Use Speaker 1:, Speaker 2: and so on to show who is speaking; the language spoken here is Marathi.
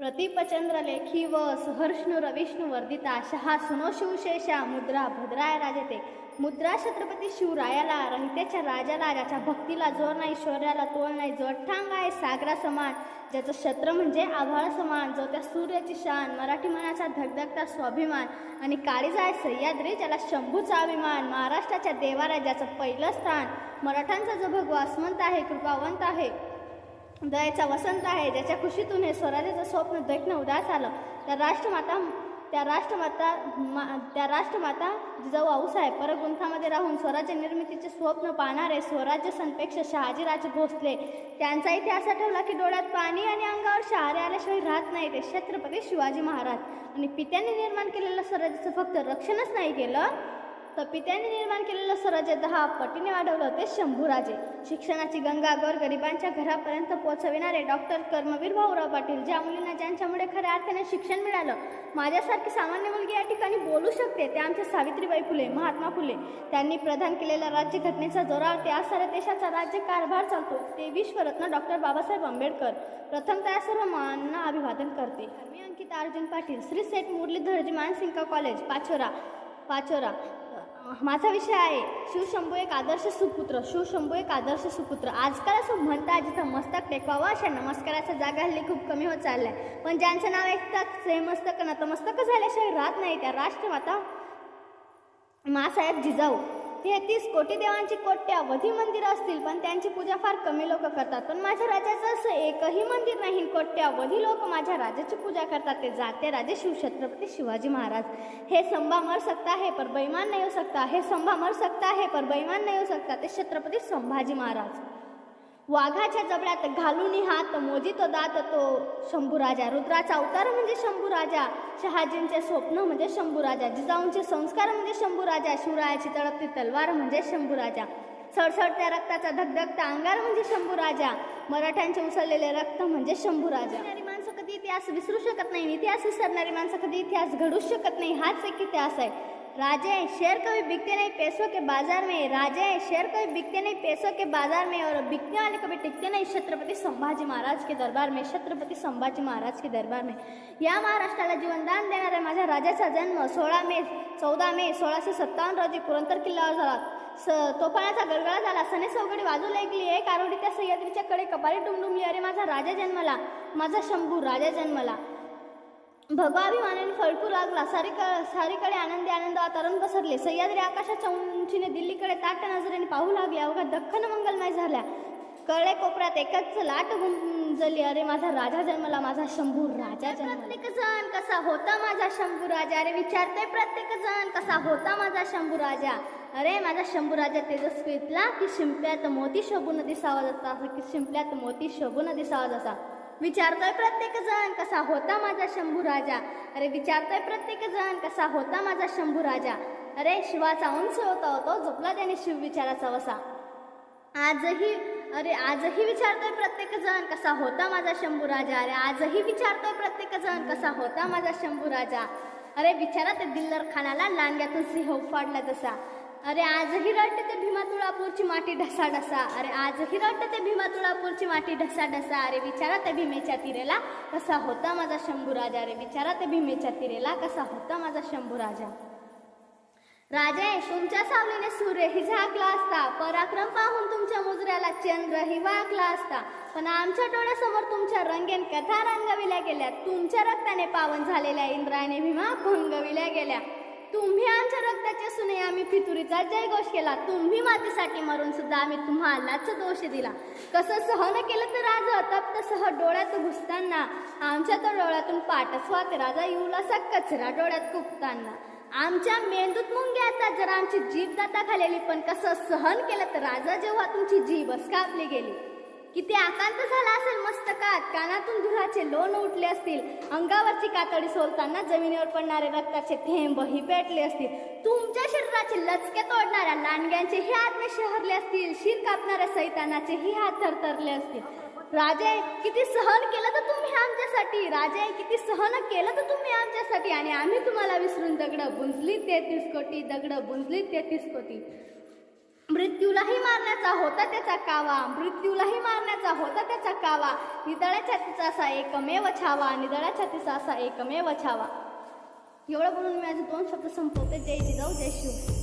Speaker 1: प्रतीपचंद्र लेखी व सहर्ष्णु रविष्णु वर्दिता शहा सुनो शिवशेषा मुद्रा भद्राय राजते. मुद्रा छत्रपती शिवरायाला रहितेच्या राजाला ज्याच्या भक्तीला जोर नाही शौर्याला तोल नाही जो अठ्ठांग आहे सागरा समान. ज्याचं क्षेत्र म्हणजे आभाळ समान जो त्या सूर्याची शान मराठी मनाचा धगधगता स्वाभिमान आणि काळीज आहे सह्याद्री ज्याला शंभूचा अभिमान महाराष्ट्राच्या देवारा ज्याचं पहिलं स्थान. मराठ्यांचा जो भगवा अस्मंत आहे कृपावंत आहे. दयाचा वसंत आहे ज्याच्या खुशीतून हे स्वराज्याचं स्वप्न देखणं उदास आलं त्या राष्ट्रमाता त्या राष्ट्रमाता मा त्या राष्ट्रमाता जिजाऊ आऊसाहेब परगुंथामध्ये राहून स्वराज्य निर्मितीचे स्वप्न पाहणारे स्वराज्य संपेक्ष शहाजीराजे भोसले. त्यांचा इतिहास आठवला की डोळ्यात पाणी आणि अंगावर शहारे आल्याशिवाय राहत नाही ते छत्रपती शिवाजी महाराज. आणि पित्यांनी निर्माण केलेलं स्वराज्याचं फक्त रक्षणच नाही केलं तपित्याने पित्याने निर्माण केलेलं स्वराज्य दहा पटीने वाढवलं ते शंभूराजे. शिक्षणाची गंगा गोर गरिबांच्या घरापर्यंत पोहोचविणारे डॉक्टर कर्मवीर भाऊराव पाटील ज्या मुलींना ज्यांच्यामुळे खऱ्या अर्थाने शिक्षण मिळालं माझ्यासारखी सामान्य मुलगी या ठिकाणी बोलू शकते ते आमच्या सावित्रीबाई फुले महात्मा फुले. त्यांनी प्रदान केलेल्या राज्यघटनेचा जोरावर त्या साऱ्या देशाचा राज्य कारभार चालतो ते विश्वरत्न डॉक्टर बाबासाहेब आंबेडकर. प्रथमतः सर्व मानांना अभिवादन करते. मी अंकिता अर्जुन पाटील श्री सेठ मुरलीधरजी मानसिंका कॉलेज पाचोरा पाचोरा. माझा विषय आहे शिवशंभू एक आदर्श सुपुत्र शिवशंभू एक आदर्श सुपुत्र. आजकाल असं म्हणतात जिथं मस्तक टेकवावं अशा नमस्काराच्या जागा हल्ली खूप कमी होत चालल्या पण ज्यांचं नाव ऐकतात ते मस्तक नतमस्तक झाल्याशिवाय राहत नाही त्या राष्ट्रमाता मासाहेब जिजाऊ. तेहतीस कोटी देवांची कोट्यावधी मंदिरं असतील पण त्यांची पूजा फार कमी लोक करतात. पण माझ्या राजाचं असं एकही मंदिर नाही. कोट्यावधी लोक माझ्या राजाची पूजा करतात. ते जाते राजे शिवछत्रपती शिवाजी महाराज. हे संभा मर सकता है पर बैमान नाही येऊ सकता. हे संभा मर सकता है पर बैमान नाही येऊ सकता. ते छत्रपती संभाजी महाराज. वाघाच्या जबड्यात घालून हात मोजितो दात तो शंभूराजा रुद्राचा अवतार म्हणजे शंभूराजा शहाजींचे स्वप्न म्हणजे शंभूराजा जिजाऊंचे संस्कार म्हणजे शंभूराजा शिवरायाची तळपती तलवार म्हणजे शंभूराजा सळसळत्या रक्ताचा धगधगता अंगार म्हणजे शंभूराजा मराठ्यांचे उसळलेले रक्त म्हणजे शंभूराजा. विसरणारी माणसं कधी इतिहास विसरू शकत नाही इतिहास विसरणारी माणसं कधी इतिहास घडूच शकत नाही हाच एक इतिहास आहे. राजे शेर कभी बिकते नहीं पैसों के बाजार में। राजे शेयर कभी बिकते नहीं पैसों के बाजार में और बिकने वाले कभी टिकते नहीं छत्रपति संभाजी महाराज के दरबार में छत्रपति संभाजी महाराज के दरबार में। या महाराष्ट्राला जीवनदान देणाऱ्या माझ्या राजाचा जन्म सोळा मे चौदा मे सोळाशे सत्तावन्न रोजी पुरंदर किल्ल्यावर झाला. स तोफानाचा गडगडा झाला. सने चौघडी वाजू ऐकली. एक आरोडी त्या सह्याद्रीच्या कडे कपारी डुमडुमली. अरे माझा राजा जन्मला. माझा शंभू राजा जन्मला. भगवाभिमानाने फळकू लागला. सारीक सारीकडे आनंदी आनंद वातावरण पसरले. सह्याद्री आकाशाच्या उंचीने दिल्लीकडे ताट नजरेने पाहू लागले. अवघा दख्खन मंगलमय झाल्या. कळे कोपऱ्यात एकच लाट गुंजली. अरे माझा राजा जन्मला माझा शंभू राजा जन्मला. प्रत्येक जण कसा होता माझा शंभू राजा? अरे विचारते प्रत्येक जण कसा होता माझा शंभू राजा? अरे माझा शंभू राजा तेजस्वीतला की शिंप्यात मोती शोभून दिसावा जसा की शिंपल्यात मोती शोभून दिसावा जसा विचारतोय प्रत्येक जण कसा होता माझा शंभू राजा? अरे विचारतोय प्रत्येक जण कसा होता माझा शंभू राजा? अरे शिवाचा उंच होता हो तो झोपला त्याने शिव विचाराचा वसा. आजही अरे आजही विचारतोय प्रत्येक जण कसा होता माझा शंभू राजा? अरे आजही विचारतोय प्रत्येक जण कसा होता माझा शंभू राजा? अरे विचारा ते दिल्लर खानाला लांडग्यातून सिंह उफाडला तसा अरे आजही रडते ते भीमा तुळापूरची माती ढसा ढसा अरे आजही रडते ते भीमा तुळापूरची माती ढसा ढसा अरे विचारा त्या भीमेच्या तिरेला कसा होता माझा शंभू राजा अरे विचारा त्या भीमेच्या तिरेला कसा होता माझा शंभू राजा राजा तुमच्या सावलीने सूर्य ही झाकला असता. पराक्रम पाहून तुमच्या मुजऱ्याला चंद्र ही वाकला असता. पण आमच्या डोळ्यासमोर तुमच्या रंगेन कथा रंगविल्या गेल्या. तुमच्या रक्ताने पावन झालेल्या इंद्राने भीमा भंगविल्या गेल्या. तुम्ही आमच्या रक्ताचे सुने आम्ही फितुरीचा जयघोष केला. तुम्ही मातीसाठी मरून सुद्धा आम्ही तुम्हालाच दोष दिला. कसं सहन केलं तर राजा तप्त सह डोळ्यात घुसताना आमच्या तर डोळ्यातून पाठच ते राजा येऊलासा कचरा डोळ्यात कुपताना आमच्या मेंदूत मुंग्या येतात जरा आमची जीभ दाता खालेली पण कसं सहन केलं तर राजा जेव्हा तुमची जीभच कापली गेली. किती आकांत झाला असेल मस्तकात कानातून धुराचे लोण उठले असतील. अंगावरची कातडी सोलताना जमिनीवर पडणारे रक्ताचे थेंबही पेटले असतील. तुमच्या शरीराचे लचके तोडणाऱ्या लांडग्यांचेही आत्मे शहरले असतील. शिर कापणाऱ्या सैतानाचेही हात थरथरले असतील. राजे किती सहन केलं तर तुम्ही आमच्यासाठी? राजे किती सहन केलं तर तुम्ही आमच्यासाठी? आणि आम्ही तुम्हाला विसरून दगड बुंजली तेहतीस कोटी दगड बुंजली तेहतीस कोटी. मृत्यूलाही मारण्याचा होता त्याचा कावा मृत्यूलाही मारण्याचा होता त्याचा कावा. निदळ्याच्या तिचा असा एकमेव छावा निदळ्याच्या तिचा असा एकमेव छावा. एवढं बोलून मी माझे दोन शब्द संपवते. जय जिजाऊ जय शिव.